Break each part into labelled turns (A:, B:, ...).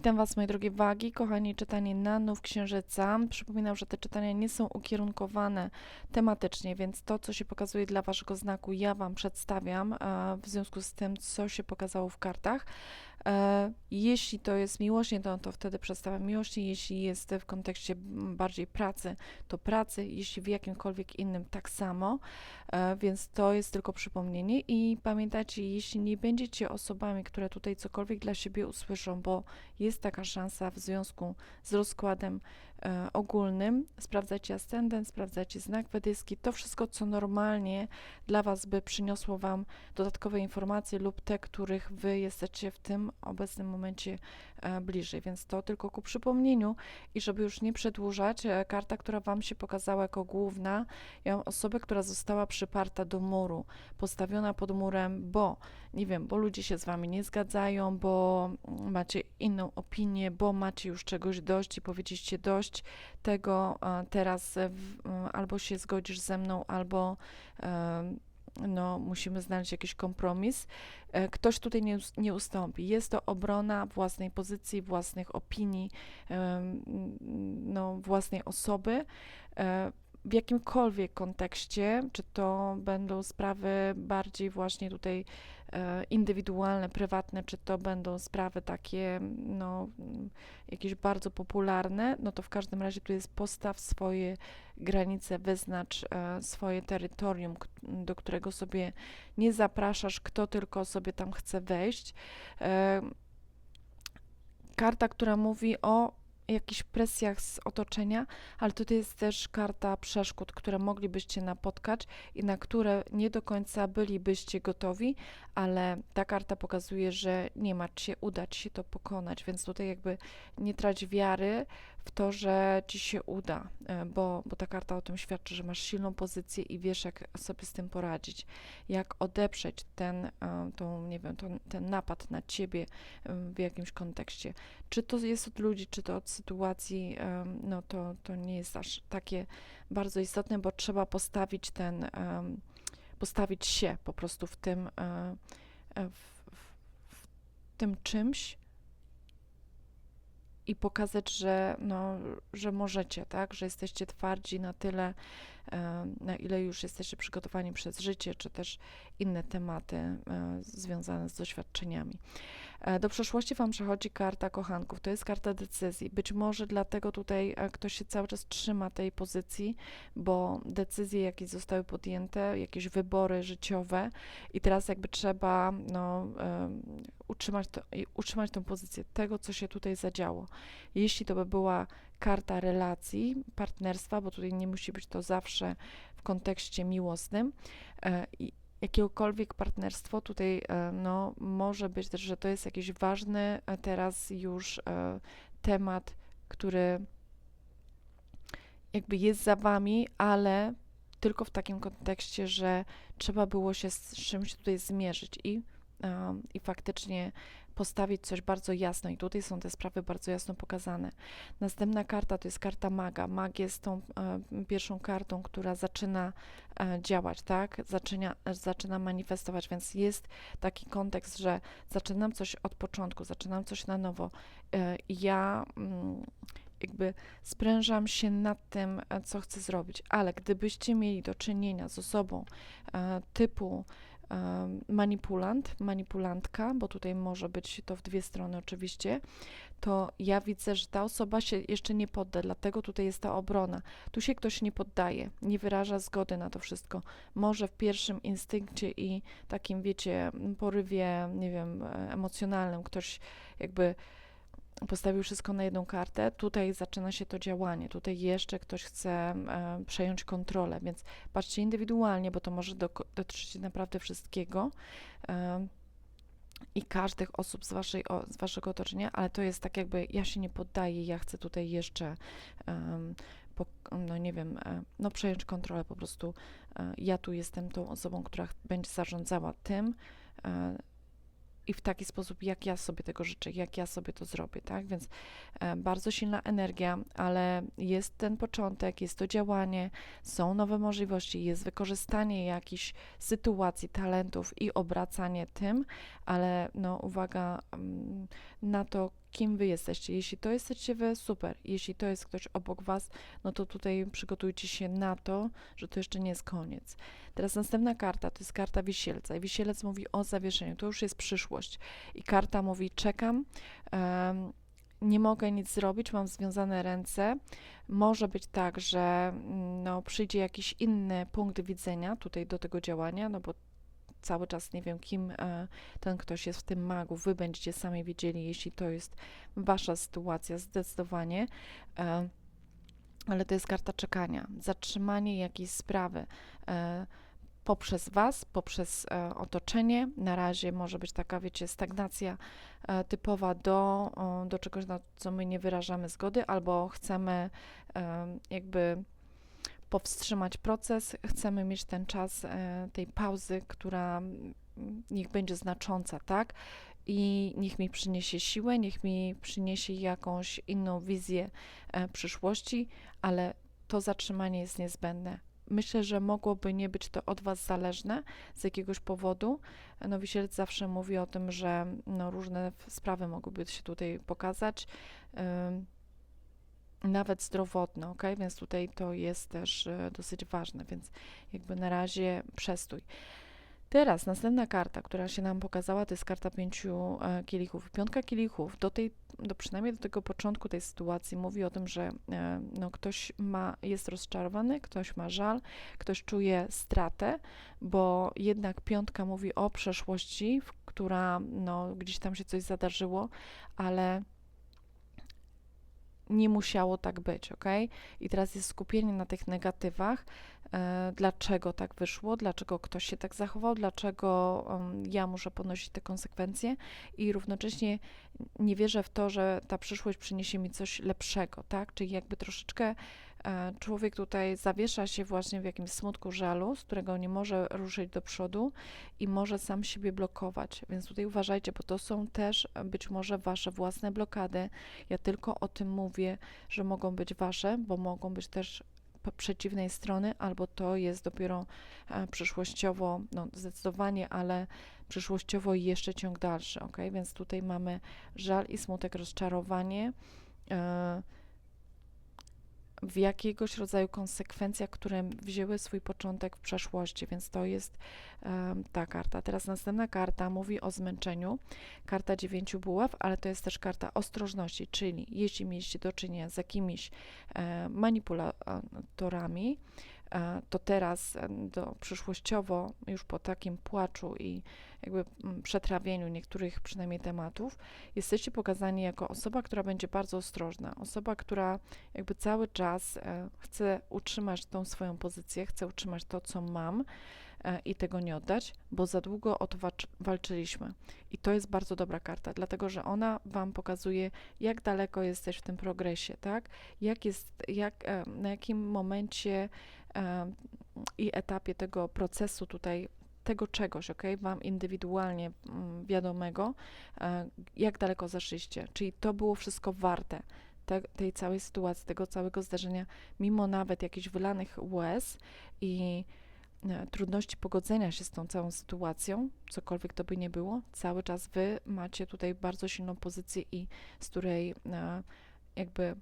A: Witam Was, moje drogie wagi, kochani, czytanie nanów księżyca. Przypominam, że te czytania nie są ukierunkowane tematycznie, więc to, co się pokazuje dla Waszego znaku, ja Wam przedstawiam w związku z tym, co się pokazało w kartach. E, jeśli to jest miłośnie, to, to wtedy przedstawiam miłości. Jeśli jest w kontekście bardziej pracy, to pracy. Jeśli w jakimkolwiek innym, tak samo. E, więc to jest tylko przypomnienie. I pamiętajcie, jeśli nie będziecie osobami, które tutaj cokolwiek dla siebie usłyszą, bo jest taka szansa w związku z rozkładem ogólnym, sprawdzajcie ascendent, sprawdzajcie znak wedyjski, to wszystko, co normalnie dla Was by przyniosło Wam dodatkowe informacje lub te, których Wy jesteście w tym obecnym momencie e, bliżej. Więc to tylko ku przypomnieniu i żeby już nie przedłużać, e, karta, która Wam się pokazała jako główna, ja osobę, która została przyparta do muru, postawiona pod murem, bo nie wiem, bo ludzie się z Wami nie zgadzają, bo macie inną opinię, bo macie już czegoś dość i powiedzieliście dość tego, teraz albo się zgodzisz ze mną, albo no, musimy znaleźć jakiś kompromis. E, ktoś tutaj nie, nie ustąpi. Jest to obrona własnej pozycji, własnych opinii, no, własnej osoby e, w jakimkolwiek kontekście, czy to będą sprawy bardziej właśnie tutaj e, indywidualne, prywatne, czy to będą sprawy takie, no, jakieś bardzo popularne, no to w każdym razie tu jest postaw swoje granice, wyznacz e, swoje terytorium, do którego sobie nie zapraszasz, kto tylko sobie tam chce wejść. E, karta, która mówi o jakichś presjach z otoczenia, ale tutaj jest też karta przeszkód, które moglibyście napotkać i na które nie do końca bylibyście gotowi, ale ta karta pokazuje, że nie martw się, uda ci się to pokonać, więc tutaj jakby nie trać wiary w to, że ci się uda, e, bo, bo ta karta o tym świadczy, że masz silną pozycję i wiesz, jak sobie z tym poradzić, jak odeprzeć ten, e, tą, nie wiem, ten, ten napad na ciebie e, w jakimś kontekście. Czy to jest od ludzi, czy to od sytuacji, no to, to nie jest aż takie bardzo istotne, bo trzeba postawić ten, postawić się po prostu w tym, w, w, w tym czymś, i pokazać, że, no, że możecie, tak, że jesteście twardzi na tyle, na ile już jesteście przygotowani przez życie, czy też inne tematy e, związane z doświadczeniami. E, do przeszłości Wam przechodzi karta kochanków, to jest karta decyzji. Być może dlatego tutaj e, ktoś się cały czas trzyma tej pozycji, bo decyzje jakieś zostały podjęte, jakieś wybory życiowe i teraz jakby trzeba no, utrzymać, to, utrzymać tą pozycję tego, co się tutaj zadziało. Jeśli to by była karta relacji, partnerstwa, bo tutaj nie musi być to zawsze w kontekście miłosnym, e, jakiegokolwiek partnerstwo, tutaj e, no, może być też, że to jest jakiś ważny e, teraz już temat, który jakby jest za wami, ale tylko w takim kontekście, że trzeba było się z czymś tutaj zmierzyć i, i faktycznie postawić coś bardzo jasno i tutaj są te sprawy bardzo jasno pokazane. Następna karta to jest karta maga. Mag jest tą e, pierwszą kartą, która zaczyna e, działać, tak? Zaczyna, zaczyna manifestować, więc jest taki kontekst, że zaczynam coś od początku, zaczynam coś na nowo. E, ja mm, jakby sprężam się nad tym, e, co chcę zrobić, ale gdybyście mieli do czynienia z osobą e, typu manipulant, manipulantka, bo tutaj może być to w dwie strony oczywiście, to ja widzę, że ta osoba się jeszcze nie podda, dlatego tutaj jest ta obrona. Tu się ktoś nie poddaje, nie wyraża zgody na to wszystko. Może w pierwszym instynkcie i takim, wiecie, porywie, nie wiem, emocjonalnym ktoś jakby postawił wszystko na jedną kartę, tutaj zaczyna się to działanie, tutaj jeszcze ktoś chce e, przejąć kontrolę, więc patrzcie indywidualnie, bo to może do, dotyczyć naprawdę wszystkiego e, i każdych osób z, waszej, o, z waszego otoczenia, ale to jest tak jakby ja się nie poddaję, ja chcę tutaj jeszcze po, no nie wiem, e, no przejąć kontrolę po prostu. E, ja tu jestem tą osobą, która będzie zarządzała tym, e, i w taki sposób, jak ja sobie tego życzę, jak ja sobie to zrobię, tak? Więc e, bardzo silna energia, ale jest ten początek, jest to działanie, są nowe możliwości, jest wykorzystanie jakichś sytuacji, talentów i obracanie tym, ale no uwaga mm, na to, kim wy jesteście. Jeśli to jesteście wy, super. Jeśli to jest ktoś obok was, no to tutaj przygotujcie się na to, że to jeszcze nie jest koniec. Teraz następna karta to jest karta wisielca i wisielec mówi o zawieszeniu. To już jest przyszłość. I karta mówi czekam. em, nie mogę nic zrobić, mam związane ręce. Może być tak, że mm, no, przyjdzie jakiś inny punkt widzenia tutaj do tego działania, no bo cały czas nie wiem, kim e, ten ktoś jest w tym magu. Wy będziecie sami wiedzieli, jeśli to jest wasza sytuacja, zdecydowanie. E, ale to jest karta czekania, zatrzymanie jakiejś sprawy. E, poprzez Was, poprzez e, otoczenie. Na razie może być taka, wiecie, stagnacja e, typowa do, o, do czegoś, na co my nie wyrażamy zgody, albo chcemy e, jakby powstrzymać proces, chcemy mieć ten czas e, tej pauzy, która niech będzie znacząca, tak? I niech mi przyniesie siłę, niech mi przyniesie jakąś inną wizję e, przyszłości, ale to zatrzymanie jest niezbędne. Myślę, że mogłoby nie być to od Was zależne z jakiegoś powodu. No, Wisielec zawsze mówi o tym, że no, różne sprawy mogłyby się tutaj pokazać, ym, nawet zdrowotne, ok? Więc tutaj to jest też e, dosyć ważne, więc jakby na razie przestój. Teraz następna karta, która się nam pokazała, to jest karta pięciu e, kielichów. Piątka kielichów do tej, do przynajmniej do tego początku tej sytuacji mówi o tym, że e, no, ktoś ma, jest rozczarowany, ktoś ma żal, ktoś czuje stratę, bo jednak piątka mówi o przeszłości, która no, gdzieś tam się coś zadarzyło, ale nie musiało tak być, ok? I teraz jest skupienie na tych negatywach. E, dlaczego tak wyszło? Dlaczego ktoś się tak zachował? Dlaczego ja muszę ponosić te konsekwencje? I równocześnie nie wierzę w to, że ta przyszłość przyniesie mi coś lepszego, tak? Czyli jakby troszeczkę człowiek tutaj zawiesza się właśnie w jakimś smutku, żalu, z którego nie może ruszyć do przodu i może sam siebie blokować. Więc tutaj uważajcie, bo to są też e, być może wasze własne blokady. Ja tylko o tym mówię, że mogą być wasze, bo mogą być też przeciwnej strony, albo to jest dopiero e, przyszłościowo, no zdecydowanie, ale przyszłościowo jeszcze ciąg dalszy, ok? Więc tutaj mamy żal i smutek, rozczarowanie e, w jakiegoś rodzaju konsekwencjach, które wzięły swój początek w przeszłości, więc to jest e, ta karta. Teraz następna karta mówi o zmęczeniu, karta dziewięciu buław, ale to jest też karta ostrożności, czyli jeśli mieliście do czynienia z jakimiś e, manipulatorami, to teraz e, do, przyszłościowo, już po takim płaczu i jakby mm, przetrawieniu niektórych przynajmniej tematów, jesteście pokazani jako osoba, która będzie bardzo ostrożna, osoba, która jakby cały czas e, chce utrzymać tą swoją pozycję, chce utrzymać to, co mam e, i tego nie oddać, bo za długo o to walcz- walczyliśmy. I to jest bardzo dobra karta, dlatego że ona Wam pokazuje, jak daleko jesteś w tym progresie, tak? Jak jest, jak, e, na jakim momencie e, i etapie tego procesu tutaj tego czegoś, ok, wam indywidualnie mm, wiadomego, e, jak daleko zaszliście. Czyli to było wszystko warte te, tej całej sytuacji, tego całego zdarzenia, mimo nawet jakichś wylanych łez i e, trudności pogodzenia się z tą całą sytuacją, cokolwiek to by nie było, cały czas wy macie tutaj bardzo silną pozycję i z której e, jakby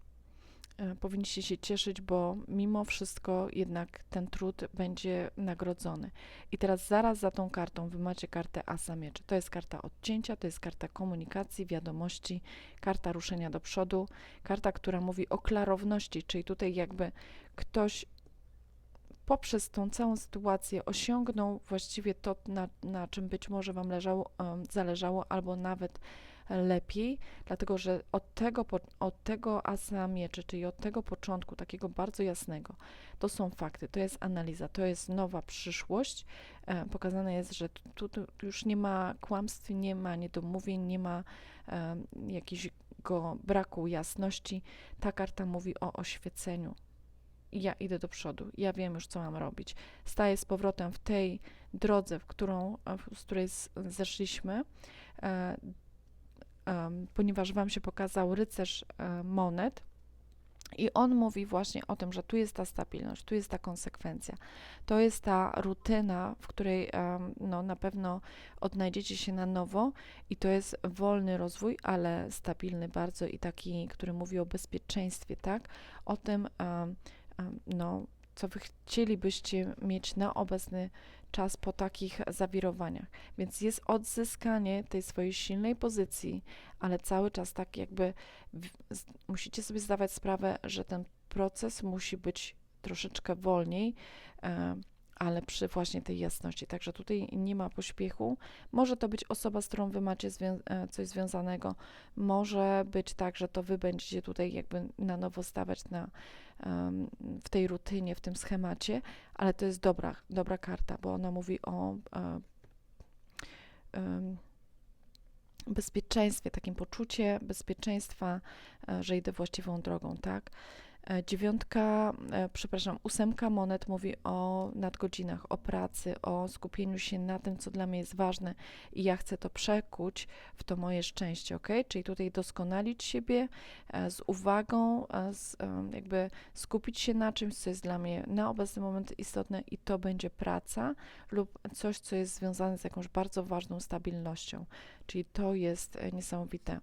A: powinniście się cieszyć, bo mimo wszystko jednak ten trud będzie nagrodzony. I teraz zaraz za tą kartą wy macie kartę Asa Mieczy. To jest karta odcięcia, to jest karta komunikacji, wiadomości, karta ruszenia do przodu, karta, która mówi o klarowności, czyli tutaj jakby ktoś poprzez tą całą sytuację osiągnął właściwie to, na, na czym być może Wam leżało, zależało, albo nawet lepiej, dlatego że od tego, od tego asa mieczy, czyli od tego początku, takiego bardzo jasnego, to są fakty, to jest analiza, to jest nowa przyszłość. E, pokazane jest, że tu, tu już nie ma kłamstw, nie ma niedomówień, nie ma e, jakiegoś braku jasności. Ta karta mówi o oświeceniu. Ja idę do przodu, ja wiem już, co mam robić. Staję z powrotem w tej drodze, w którą, w- z której z, zeszliśmy, e, ponieważ Wam się pokazał rycerz e, monet, I on mówi właśnie o tym, że tu jest ta stabilność, tu jest ta konsekwencja, to jest ta rutyna, w której no, na pewno odnajdziecie się na nowo i to jest wolny rozwój, ale stabilny bardzo i taki, który mówi o bezpieczeństwie, tak? O tym, no, co wy chcielibyście mieć na obecny czas po takich zawirowaniach. Więc jest odzyskanie tej swojej silnej pozycji, ale cały czas tak jakby musicie sobie zdawać sprawę, że ten proces musi być troszeczkę wolniej, e, ale przy właśnie tej jasności. Także tutaj nie ma pośpiechu. Może to być osoba, z którą wy macie zwią- e, coś związanego. Może być tak, że to wy będziecie tutaj jakby na nowo stawać na, em, w tej rutynie, w tym schemacie, ale to jest dobra, dobra karta, bo ona mówi o e, em, bezpieczeństwie, takim poczucie bezpieczeństwa, e, że idę właściwą drogą, tak? E, Dziewiątka, e, przepraszam, ósemka monet mówi o nadgodzinach, o pracy, o skupieniu się na tym, co dla mnie jest ważne i ja chcę to przekuć w to moje szczęście, ok? Czyli tutaj doskonalić siebie e, z uwagą, z, jakby skupić się na czymś, co jest dla mnie na obecny moment istotne i to będzie praca lub coś, co jest związane z jakąś bardzo ważną stabilnością. Czyli to jest niesamowite.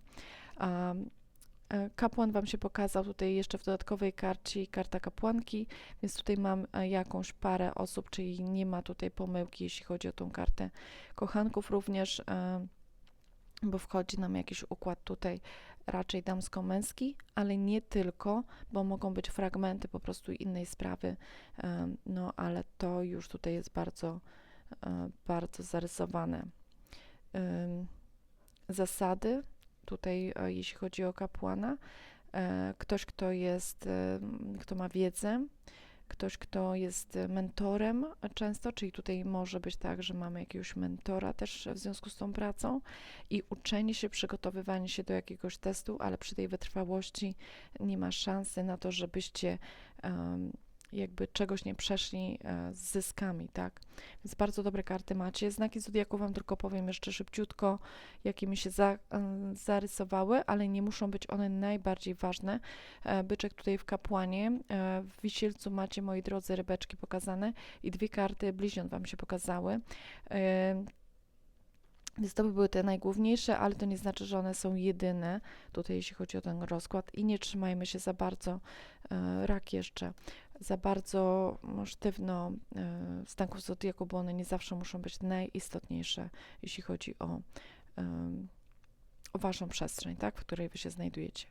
A: Um, Kapłan Wam się pokazał tutaj jeszcze w dodatkowej karcie, karta kapłanki, więc tutaj mam e, jakąś parę osób, czyli nie ma tutaj pomyłki, jeśli chodzi o tą kartę kochanków również, e, bo wchodzi nam jakiś układ tutaj raczej damsko-męski, ale nie tylko, bo mogą być fragmenty po prostu innej sprawy, e, no ale to już tutaj jest bardzo, e, bardzo zarysowane. Zasady tutaj, e, jeśli chodzi o kapłana, e, ktoś, kto jest, e, kto ma wiedzę, ktoś, kto jest mentorem często, czyli tutaj może być tak, że mamy jakiegoś mentora też w związku z tą pracą i uczenie się, przygotowywanie się do jakiegoś testu, ale przy tej wytrwałości nie ma szansy na to, żebyście em, jakby czegoś nie przeszli e, z zyskami, tak? Więc bardzo dobre karty macie. Znaki zodiaku Wam tylko powiem jeszcze szybciutko, jakie mi się za, e, zarysowały, ale nie muszą być one najbardziej ważne. E, Byczek tutaj w kapłanie, w wisielcu macie, moi drodzy, rybeczki pokazane i dwie karty bliźniąt Wam się pokazały. Więc to by były te najgłówniejsze, ale to nie znaczy, że one są jedyne tutaj, jeśli chodzi o ten rozkład. I nie trzymajmy się za bardzo, e, rak jeszcze, za bardzo sztywno e, znaków zodiaku, bo one nie zawsze muszą być najistotniejsze, jeśli chodzi o, em, o Waszą przestrzeń, tak, w której Wy się znajdujecie.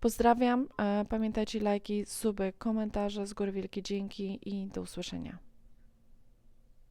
A: Pozdrawiam, e, pamiętajcie lajki, suby, komentarze, z góry wielkie dzięki i do usłyszenia.